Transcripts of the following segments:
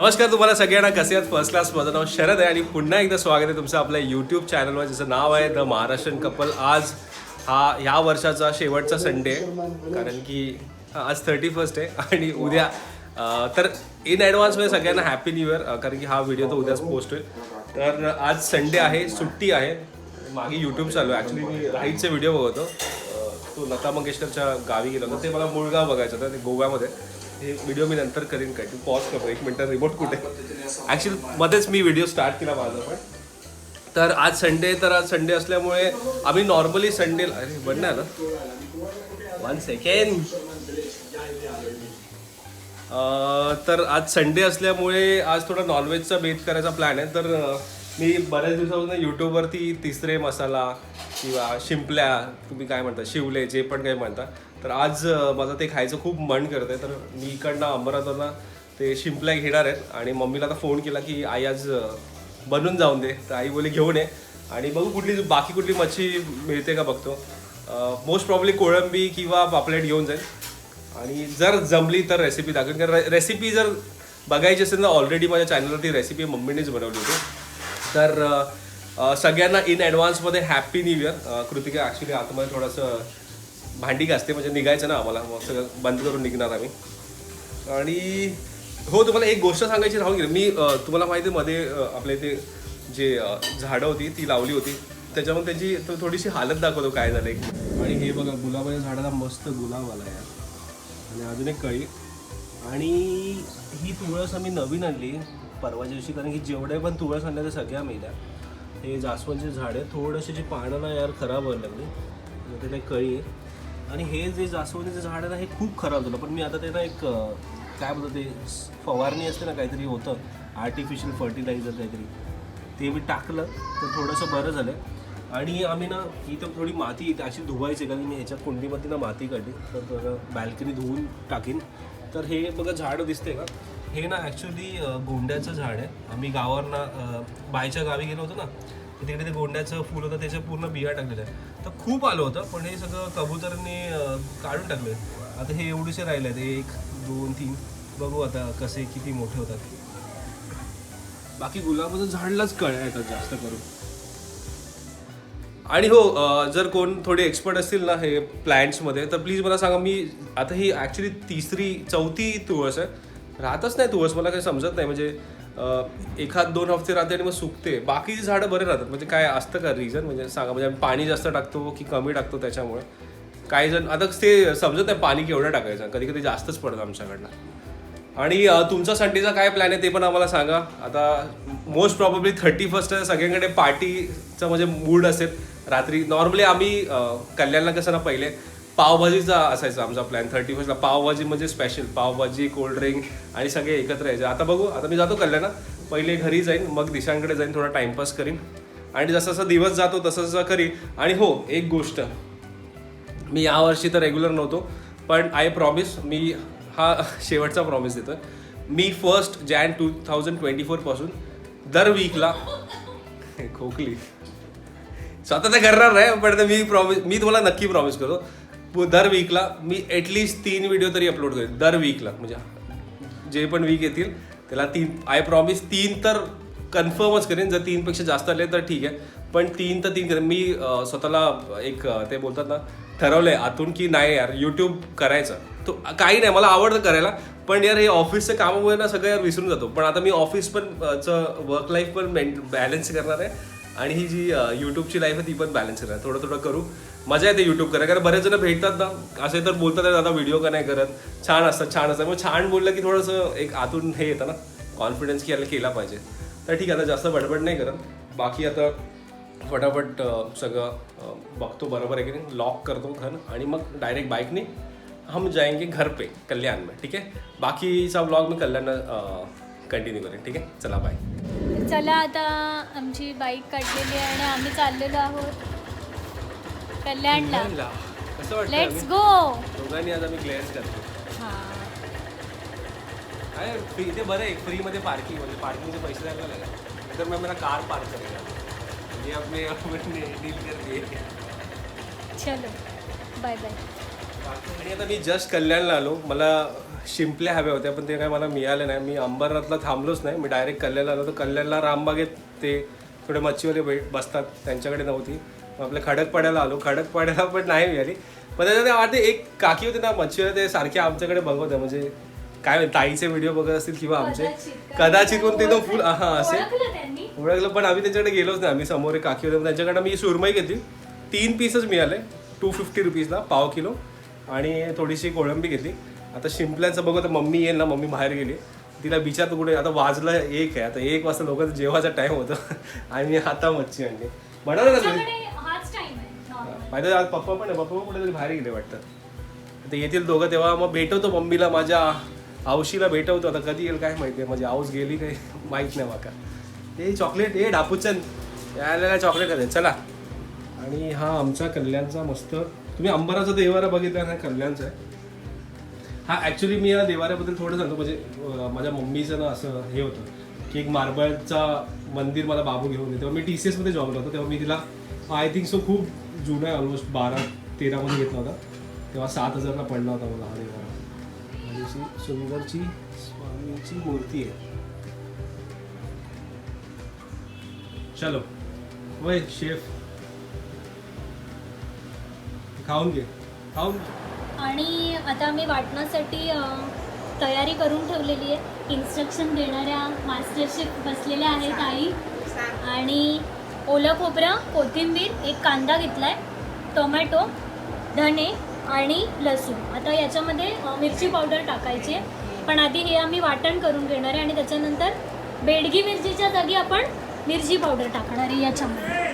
नमस्कार तुम्हाला सगळ्यांना. कसे आहेत? फर्स्ट क्लास माझं नाव शरद आहे आणि पुन्हा एकदा स्वागत आहे तुमचं आपल्या यूट्यूब चॅनलवर ज्याचं नाव आहे द महाराष्ट्रन कपल आज हा ह्या वर्षाचा शेवटचा संडे आहे. कारण की आज थर्टी फर्स्ट आहे आणि उद्या तर इन ॲडव्हान्समध्ये म्हणजे सगळ्यांना हॅपी न्यू इयर कारण की हा व्हिडिओ तर उद्याच पोस्ट होईल. तर आज संडे आहे सुट्टी आहे. मागे यूट्यूब चालू आहे. ॲक्च्युली मी राईटचे व्हिडिओ बघतो तो लता मंगेशकरच्या गावी गेलो होतो. ते मला मुळगाव बघायचं होतं ते गोव्यामध्ये. हे व्हिडिओ मी नंतर करीन काय. तू पॉज करतो एक मिनटं रिमोट कुठे? ॲक्च्युली मध्येच मी व्हिडिओ स्टार्ट केला माझा पण. तर आज संडे तर आज संडे असल्यामुळे आम्ही नॉर्मली संडे अरे बनणार ना? वन सेकेंड तर आज संडे असल्यामुळे आज थोडा नॉनव्हेजचा बेत करायचा प्लॅन आहे. तर मी बऱ्याच दिवसापासून यूट्यूबवरती तिसरे मसाला किंवा शिंपल्या तुम्ही काय म्हणता शिवले जे पण काही म्हणता. तर आज माझं ते खायचं खूप मन करत आहे तर मी इकडनं अमरावतीला ते शिंपल्या घेणार आहेत. आणि मम्मीला आता फोन केला की आई आज बनवून बनून जाऊन दे. तर आई बोली घेऊन ये. आणि बघू कुठली बाकी कुठली मच्छी मिळते का बघतो. मोस्ट प्रॉब्ली कोळंबी किंवा पापलेट घेऊन जाईल. आणि जर जमली तर रेसिपी दाखवेन. कारण रेसिपी जर बघायची असेल तर ऑलरेडी माझ्या चॅनलवरती रेसिपी मम्मीनेच बनवली होती. तर सगळ्यांना in ॲडव्हान्समध्ये happy new year Kritika actually आतमध्ये थोडंसं भांडी घासते म्हणजे निघायचं ना आम्हाला. मग सगळं बंद करून निघणार आम्ही. आणि हो तुम्हाला एक गोष्ट सांगायची राहून गेली मी तुम्हाला माहिती आहे मध्ये आपले आपल्या इथे जे झाडं होती ती लावली होती. त्याच्यामध्ये त्याची तो थोडीशी हालत दाखवतो काय झालं एक. आणि हे बघा गुलाबाच्या झाडाला मस्त गुलाब आला यार. आणि अजून एक कळी. आणि ही तुळस आम्ही नवीन आणली. परवाच्या दिवशी कारण की जेवढे पण तुळस आणल्या त्या सगळ्या मेल्या. हे जास्वंदचे झाडे थोडेसे जे पानं ना यार खराब व्हायला लागली. आणि त्याला कळी आहे. आणि हे जे जास्वंदीचं झाड आहे ना हे खूप खराब झालं. पण मी आता ते ना एक काय बोलतो ते फवारणी असते ना काहीतरी होतं. आर्टिफिशियल फर्टिलायझर काहीतरी. ते मी टाकलं. तर थोडंसं बरं झालं. आणि आम्ही ना इथं थोडी माती अशी धुवायची कारण मी ह्याच्या कुंडीमध्ये ना माती काढली. तर बॅल्कनी धुवून टाकीन. तर हे बघा झाड दिसते का? हे ना ॲक्च्युली गोंड्याचं झाड आहे. आम्ही गावावरनं बायच्या गावी गेलो होतो ना तिकडे ते गोंड्याचं फुल होतं त्याच्या पूर्ण बिया टाकलेल्या आहेत. तर खूप आलं होतं पण हे सगळं कबुतरने काढून टाकले आता हे एवढेसे राहिले आहेत एक दोन तीन. बघू आता कसे किती मोठे होतात. बाकी गुलाबाचं झाडलाच कळ्या येतात जास्त करून? आणि हो जर कोण थोडे एक्सपर्ट असतील ना हे प्लॅन्ट्समध्ये तर प्लीज मला सांगा मी आता ही ॲक्च्युली तिसरी चौथी तुळस आहे. राहतच नाही तुळस मला काही समजत नाही. म्हणजे एखाद दोन हफ्ते राहते आणि मग सुकते. बाकीची झाडं बरे राहतात. म्हणजे काय असतं का रिझन म्हणजे सांगा. म्हणजे आम्ही पाणी जास्त टाकतो की कमी टाकतो त्याच्यामुळे? काही जण आता ते समजत नाही पाणी केवढं टाकायचं. कधी कधी जास्तच पडतं आमच्याकडनं. आणि तुमचा संडेचा काय प्लॅन आहे ते पण आम्हाला सांगा. आता मोस्ट प्रॉब्ली थर्टी फर्स्ट सगळ्यांकडे पार्टीचं म्हणजे मूड असेल. रात्री नॉर्मली आम्ही कल्याणला कसं ना पहिले पावभाजीचा असायचा आमचा प्लॅन थर्टी फर्स्टला पावभाजी म्हणजे स्पेशल पावभाजी कोल्ड ड्रिंक आणि सगळे एकत्र यायचे. आता बघू आता मी जातो कल्याणा पहिले घरी जाईन मग दिशांकडे जाईन थोडा टाइमपास करीन. आणि जसा जसा दिवस जातो तसं तसं करीन. आणि हो एक गोष्ट. मी यावर्षी तर रेग्युलर नव्हतो पण आय प्रॉमिस मी हा शेवटचा प्रॉमिस देतो मी first Jan two thousand twenty फोरपासून दर वीकला खोकली. स्वतः तर करणार नाही पण मी प्रॉमिस मी तुम्हाला नक्की प्रॉमिस करतो. दर वीकला मी ॲटलिस्ट तीन व्हिडिओ तरी अपलोड करेन. दर वीकला म्हणजे जे पण वीक येतील त्याला तीन आय प्रॉमिस तीन तर कन्फर्मच करेन. जर तीनपेक्षा जास्त आले तर ठीक आहे. पण तीन तर तीन करेन. मी स्वतःला एक ते बोलतात ना ठरवलंय आतून की नाही यार यूट्यूब करायचं. तो काही नाही मला आवडतं करायला. पण यार हे ऑफिसच्या कामामुळे ना सगळं यार विसरून जातो. पण आता मी ऑफिस पण चं वर्क लाईफ पण बॅलन्स करणार आहे. आणि ही जी यूट्यूबची लाईफ आहे ती पण बॅलन्स करणार थोडं थोडं करू. मजा येते यूट्यूब करायला. कारण बरेच जण भेटतात ना असे तर बोलतात दादा व्हिडिओ का नाही करत? छान असतात छान असतात मग छान बोललं की थोडंसं एक आतून हे येतं ना कॉन्फिडन्स की याला केला पाहिजे. तर ठीक आहे आता जास्त बडबड नाही करत. बाकी आता फटाफट सगळं बघतो बरोबर आहे की नाही. लॉक करतो घर आणि मग डायरेक्ट बाईकने हम जाएंगे घर पे कल्याण में. ठीक आहे? बाकीचा ब्लॉग मी कल्याण कंटिन्यू करेन. ठीक आहे? चला बाय चला आता आमची बाईक काढलेली आहे आणि आम्ही चाललेलो आहोत. कल्याणला. कसं वाटतं लेट्स? गो दोघांनी आज आम्ही क्लिअर करतो काय फ्री ते बरं आहे फ्रीमध्ये पार्किंग म्हणजे पार्किंगचे पैसे द्यायला लागले तर मग मला कार पार्क करेगा ये अपने अपने डील कर दिए चलो. बाय बाय आणि आता मी जस्ट कल्याणला आलो. मला शिंपल्या हव्या होत्या पण ते काय मला मिळालं नाही. मी अंबरनाथला थांबलोच नाही. मी डायरेक्ट कल्याणला आलो. तर कल्याणला रामबागेत ते थोडे मच्छीवाले भेट बसतात. त्यांच्याकडे नव्हती. आपल्या खडकपाड्याला आलो. खडकपाड्याला पण नाही मिळाली पण त्याच्यात वाटते एक काकी होते ना मच्छीवाले ते सारखे आमच्याकडे बघवते. म्हणजे काय ताईचे व्हिडिओ बघत असतील किंवा आमचे. कदाचित. कदाचित कोण ते फुल हा असे ओळखलं पण आम्ही त्यांच्याकडे गेलोच नाही. आम्ही समोर एक काकी होते त्यांच्याकडे मी सुरमई घेतली. तीन पीसच मिळाले. टू फिफ्टी रुपीजला पाव किलो. आणि थोडीशी कोळंबी घेतली. आता शिंपल्यांचं बघू आता मम्मी येईल ना मम्मी बाहेर गेली. तिला विचारतो कुठे आता वाजलं एक आहे. आता एक वाजता लोकांचा जेवायचा टाइम होतो. आणि मी आता मच्छी आणली. म्हणाल ना माहिती आज पप्पा पण आहे. पप्पा पण कुठेतरी बाहेर गेले वाटतं. ते येतील दोघं तेव्हा मग भेटवतो मम्मीला माझ्या औशीला भेटवतो. आता कधी येईल काय माहिती आहे. माझी आऊस गेली काही माहीत नाही माका. ते चॉकलेट हे डापूचन. यायला चॉकलेट आहे चला. आणि हा आमचा कल्याणचा मस्त. तुम्ही अंबराचा देवारा बघितला ना कल्याणचा आहे. हा ॲक्च्युली मी या देवाऱ्याबद्दल थोडं सांगतो. म्हणजे माझ्या मम्मीचं ना असं हे होतं की एक मार्बलचा मंदिर मला बाबू घेऊन ये तेव्हा मी टी सी एसमध्ये जॉब होतो तेव्हा मी तिला आय थिंक सो खूप जुना आहे ऑलमोस्ट बारा तेरामध्ये घेतला होता. तेव्हा सात हजारला पडला होता मला हा देवारा आणि अशी सुंदरची स्वामीची मूर्ती आहे. चलो. वय शेफ. खाऊन घे. खाऊन घे. आणि आता आम्ही वाटण्यासाठी तयारी करून ठेवलेली आहे. इन्स्ट्रक्शन देणाऱ्या मास्टर शेफ बसलेल्या आहेत आई. आणि ओलं खोबरं कोथिंबीर एक कांदा घेतलाय टोमॅटो धणे आणि लसूण. आता याच्यामध्ये मिरची पावडर टाकायची आहे. पण आधी हे आम्ही वाटण करून घेणार आहे आणि त्याच्यानंतर बेडगी मिरचीच्या जागी आपण मिरची पावडर टाकणार आहे याच्यामध्ये.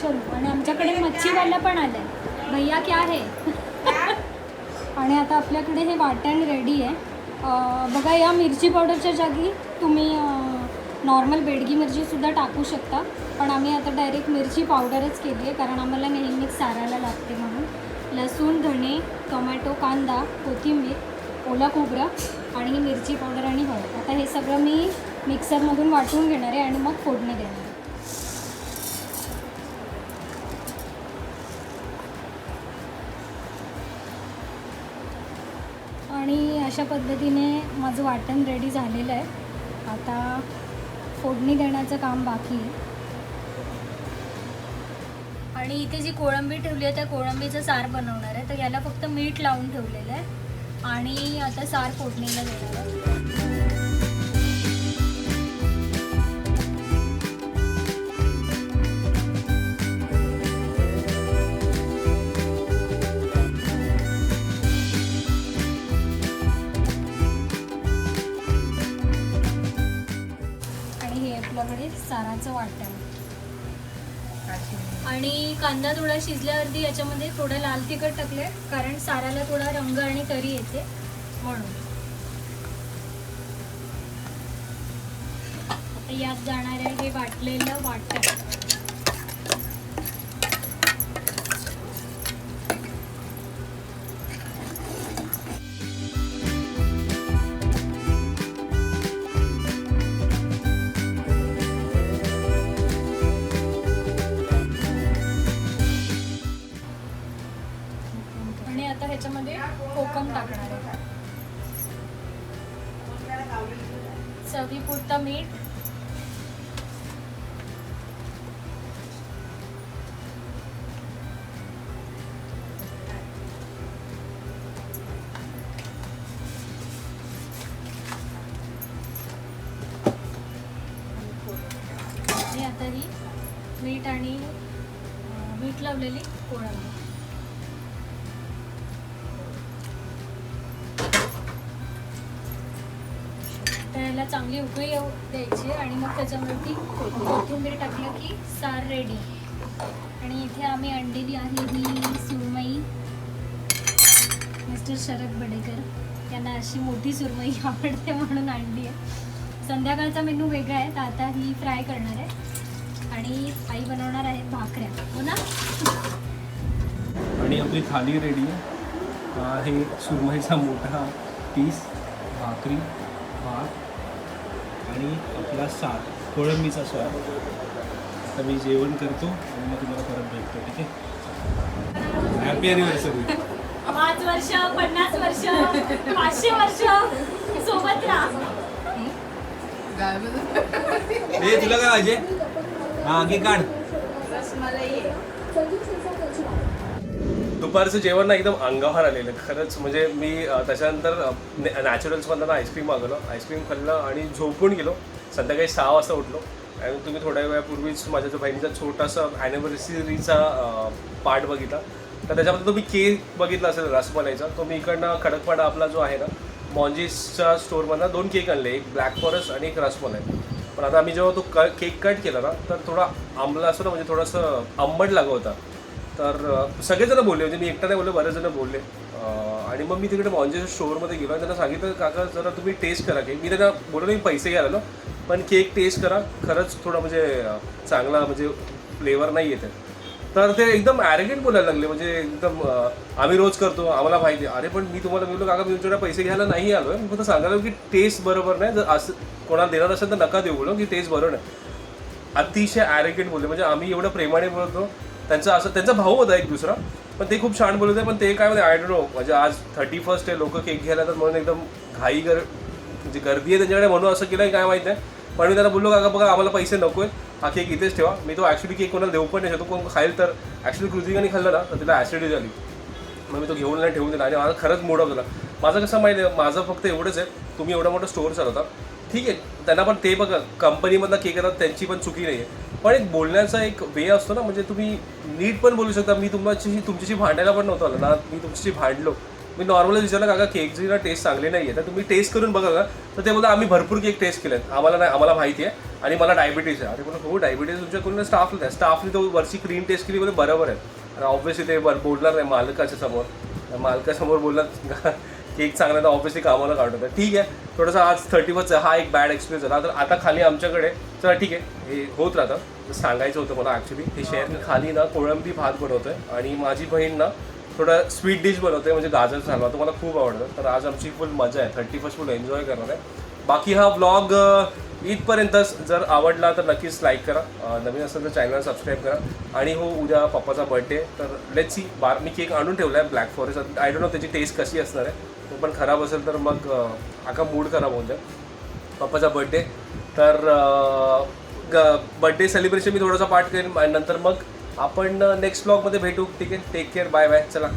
चलो आणि आमच्याकडे मच्छीवाला पण आलं आहे भैया क्या आहे आणि आता आपल्याकडे हे वाटण रेडी आहे. बघा या मिरची पावडरच्या जागी तुम्ही नॉर्मल बेडगी मिरचीसुद्धा टाकू शकता पण आम्ही आता डायरेक्ट मिरची पावडरच केली आहे कारण आम्हाला नेहमीच सारायला लागते म्हणून. लसूण धणे टोमॅटो कांदा कोथिंबीर ओला खोबरं आणि ही मिरची पावडर आणि हळद. आता हे सगळं मी मिक्सरमधून वाटून घेणार आहे आणि मग फोडणी देणार आहे. आणि अशा पद्धतीने माझं वाटण रेडी झालेलं आहे. आता फोडणी देण्याचं काम बाकी आहे. आणि इथे जी कोळंबी ठेवली आहे त्या कोळंबीचं सार बनवणार आहे. तर याला फक्त मीठ लावून ठेवलेलं आहे. आणि आता सार फोडणीला देणार आहे. हे आपल्याकडे साराचं वाटण आणि कांदा थोडा शिजल्यावरती याच्यामध्ये थोडं लाल तिखट टाकले कारण साराला थोडा रंग आणि तरी येते म्हणून. आता यात जाणार आहे हे वाटलेलं वाटण. मीठ आणि मीठ लावलेली कोळंबी. तर याला चांगली उकळी येऊ द्यायची आणि मग त्याच्यावरती कोथिंबीर टाकलं की सार रेडी आणि इथे आम्ही आणलेली आहे ही सुरमई मिस्टर शरद बडेकर. यांना अशी मोठी सुरमई आवडते म्हणून आणली आहे. संध्याकाळचा मेनू वेगळा आहे तर आता ही फ्राय करणार आहे. आणि आई बनवणार आहे भाकऱ्या. हो ना? आणि आपली थाली रेडी आहे. हा हे सुरमईचा मोठा पीस भाकरी भात आणि आपला सार कोळंबीचा स्वाद आता मी जेवण करतो आणि मग तुम्हाला परत भेटतो ठीक आहे? हॅपी अॅनिव्हर्सरी पाच वर्ष पन्नास वर्ष पाचशे वर्ष सोबत राहा. हे तुला काय पाहिजे? हा घे काढ. दुपारचं जेवण ना एकदम अंगावर आलेलं खरंच. म्हणजे मी त्याच्यानंतर नॅचरल्समधनं आईस्क्रीम मागवलं. आईस्क्रीम खाल्लं आणि झोपून गेलो. संध्याकाळी सहा वाजता उठलो. आणि तुम्ही थोड्या वेळापूर्वीच माझ्या जो बहिणीचा छोटासा ॲनिव्हर्सरीचा पार्ट बघितला. तर त्याच्यामध्ये तुम्ही केक बघितला असेल रसमलाईचा. तो मी इकडनं खडकपाडा आपला जो आहे ना मॉन्जीसच्या स्टोअरमधनं दोन केक आणले. एक ब्लॅक फॉरेस्ट आणि एक रसमलाई. पण आता आम्ही जेव्हा तो क केक कट केला ना तर थोडा आंबला असं ना म्हणजे थोडंसं आंबट लागत होता. तर सगळेजणं सगळेजण बोलले म्हणजे मी एकटा नाही बोलले बरेच जण बोलले आणि मग मी तिकडे मॉन्जेच्या स्टोअरमध्ये गेलो आणि त्यांना सांगितलं काका जरा तुम्ही टेस्ट करा केक मी त्यांना बोललो मी पैसे घ्यायला आलो पण केक टेस्ट करा. खरंच थोडा म्हणजे चांगला म्हणजे फ्लेवर नाही येते तर ते एकदम ॲरेगेंट बोलायला लागले म्हणजे एकदम आम्ही रोज करतो आम्हाला माहिती आहे. अरे पण मी तुम्हाला बोललो काका मी तुमच्याकडे पैसे घ्यायला नाही आलो आहे मी फक्त सांगायला की टेस्ट बरोबर नाही जर असं कोणाला देणार असेल तर नका देऊ की तेच बरोबर नाही अतिशय ॲरेगेंट बोलले. म्हणजे आम्ही एवढं प्रेमाने बोलतो. त्यांचा असं त्यांचा भाऊ होता एक दुसरा. पण ते खूप छान बोलत होते पण ते काय म्हणजे आय डोंट नो म्हणजे आज थर्टी फर्स्ट आहे लोक केक घ्यायला तर म्हणून एकदम घाई गर म्हणजे गर्दी आहे त्यांच्याकडे म्हणून असं केलं काय माहीत नाही. पण मी त्यांना बोललो काका बघा आम्हाला पैसे नको आहे हा केक इथेच ठेवा. मी तो ॲक्च्युली केक कोणाला देऊ पण नाही शकतो. कोण खाईल तर. ॲक्च्युली कृतिकाने खाल्लं ना तर तिला ॲसिडिटी झाली. मग मी तो घेऊन नाही ठेवून दिला. आणि माझा खरंच मूड झाला. माझं कसं माहिती आहे माझं फक्त एवढंच आहे. तुम्ही एवढा मोठा स्टोअर चालवता. ठीक आहे त्यांना पण ते बघा कंपनीमधनं केक येतात त्यांची पण चुकी नाही आहे पण एक बोलण्याचा एक वे असतो ना म्हणजे तुम्ही नीट पण बोलू शकता. मी तुमच्याशी तुमच्याशी भांडायला पण नव्हतं आलं. ना मी तुमच्याशी भांडलो. मी नॉर्मली विचारलं काका केकची ना टेस्ट चांगली नाही आहे तर तुम्ही टेस्ट करून बघा ना तर ते बोलतात आम्ही भरपूर केक टेस्ट केलेत. आम्हाला नाही आम्हाला माहिती आहे. आणि मला डायबिटीज आहे. अरे बोला हो डायबिटीज तुमच्याकडून स्टाफला नाही स्टाफने तो वरची क्रीम टेस्ट केली बरोबर आहे. आणि ऑब्व्हियसली ते बोलणार नाही मालकाच्या समोर. मालकासमोर बोलणार केक चांगला तर ऑब्व्हियसली कामाला काढत होतं ठीक आहे थोडंसं आज थर्टी फर्स्ट हा एक बॅड एक्सपिरियन्स झाला. तर आता खाली आमच्याकडे चला ठीक आहे हे होत राहतं. सांगायचं होतं मला ॲक्च्युली हे शेअर खाली ना कोळंबी भात बनवतोय आणि माझी बहीण ना थोडं स्वीट डिश बनवते म्हणजे गाजर हलवा तो मला खूप आवडतं. तर आज आमची फुल मजा आहे. थर्टी फर्स्ट फुल एन्जॉय करणार आहे. बाकी हा ब्लॉग इथपर्यंतच जर आवडला तर नक्कीच लाईक करा. नवीन असेल तर चॅनल सबस्क्राईब करा. आणि हो उद्या पप्पाचा बर्थडे तर लेट सी बार मी केक आणून ठेवला आहे black forest I don't know त्याची टेस्ट कशी असणार आहे. तो पण खराब असेल तर मग आका मूड खराब होऊन जाईल पप्पाचा बर्थडे तर बर्थडे सेलिब्रेशन मी थोडासा पार्ट करेन. नंतर मग आपण नेक्स्ट ब्लॉगमध्ये भेटू. ठीक आहे? टेक केअर बाय बाय चला.